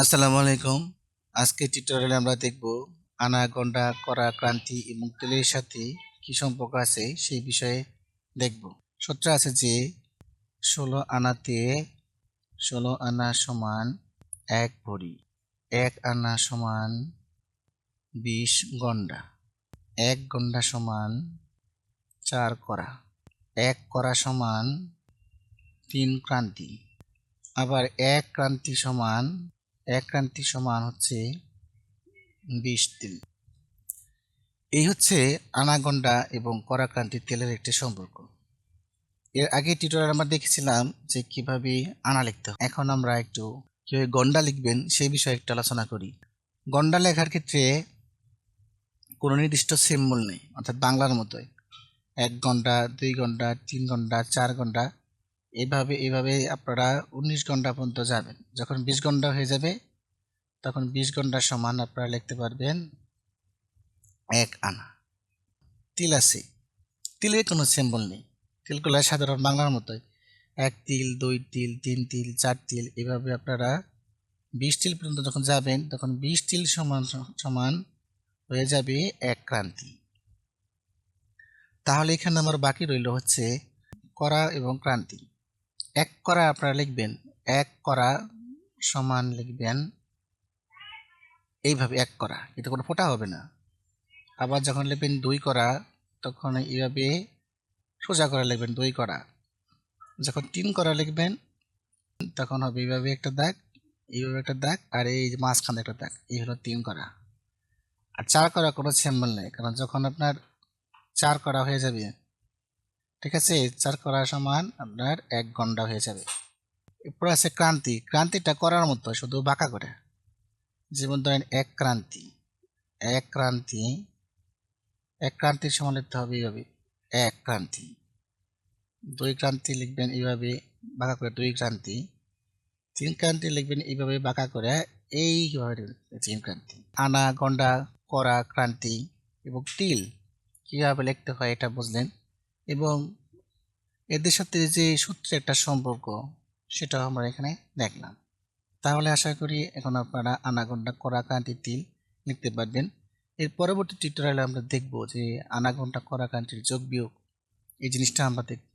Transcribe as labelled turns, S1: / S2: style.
S1: আসসালামু আলাইকুম। আজকে টিউটোরিয়ালে আমরা দেখব আনাগন্ডা করা, ক্রান্তি এবং তেলের সাথে কি সম্পর্ক আছে সেই বিষয়ে দেখব। সূত্র আছে যে ষোলো আনাতে ষোলো আনা সমান এক ভরি, এক আনা সমান বিশ গন্ডা, এক গন্ডা সমান চার করা, এক করা সমান তিন ক্রান্তি, আবার এক ক্রান্তি সমান এক ক্রান্তি সমান হচ্ছে বিশ তিল এই হচ্ছে আনাগন্ডা এবং করাক্রান্তি তেলের একটি সম্পর্ক। এর আগে টিউটোরিয়াল আমরা দেখেছিলাম যে কীভাবে আনা লিখতে হয়। এখন আমরা একটু কীভাবে গন্ডা লিখবেন সেই বিষয়ে একটু আলোচনা করি। গন্ডা লেখার ক্ষেত্রে কোনো নির্দিষ্ট সিম্বল নেই, অর্থাৎ বাংলার মতোই। এক ঘণ্টা দুই ঘণ্টা তিন ঘণ্টা চার ঘণ্টা এইভাবে এভাবে আপনারা উনিশ ঘণ্টা পর্যন্ত যাবেন। যখন বিশ ঘণ্টা হয়ে যাবে, তখন বিশ ঘণ্টার সমান আপনারা লিখতে পারবেন এক আনা। তিল আছে। তিলের কোনো সিম্বল নেই। তিলগুলো সাধারণ বাংলার মতোই। এক তিল, দুই তিল, তিন তিল, চার তিল, এভাবে আপনারা বিশ তিল পর্যন্ত যখন যাবেন, তখন বিশ তিল সমান সমান হয়ে যাবে এক ক্রান্তি। তাহলে এখানে আমার বাকি রইল হচ্ছে করা এবং ক্রান্তি। এক করা আপনারা লিখবেন, এক করা সমান লিখবেন, এইভাবে এক করা, এটা কোনো ফোটা হবে না। আবার যখন লিখবেন দুই করা, তখন এইভাবে সোজা করে লিখবেন দুই করা। যখন তিন করা লিখবেন, তখন হবে এইভাবে একটা দাগ, এইভাবে একটা দাগ, আর এই মাঝখানে একটা দাগ, এই হলো তিন করা। আর চার করা কোনো সিম্বল নেই, কারণ যখন আপনার চার করা হয়ে যাবে ঠিক আছে? চার করা সমান আপনার এক ঘণ্টা হয়ে যাবে। এরপর আছে ক্রান্তি। ক্রান্তিটা করার মতো, শুধু বাঁকা করে। যেমন ধরেন, এক ক্রান্তি। এক ক্রান্তি। এক ক্রান্তির সমান লিখতে হবে এইভাবে। এক ক্রান্তি। দুই ক্রান্তি লিখবেন এইভাবে বাঁকা করে দুই ক্রান্তি। তিন ক্রান্তি লিখবেন এইভাবে বাঁকা করে এইভাবে তিন ক্রান্তি। আনা, গন্ডা, করা, ক্রান্তি এবং তিল। কীভাবে লিখতে হয় এটা বুঝলেন? এবং এদের সাথে যে সূত্রে একটা সম্পর্ক, সেটাও আমরা এখানে দেখলাম। তাহলে আশা করি এখন আপনারা আনাগন্ডা করা কান্তি তিল লিখতে পারবেন। এর পরবর্তী টিউটোরিয়ালে আমরা দেখব যে আনাগন্ডা করা কান্তির যোগ বিয়োগ, এই জিনিসটা আমরা দেখ-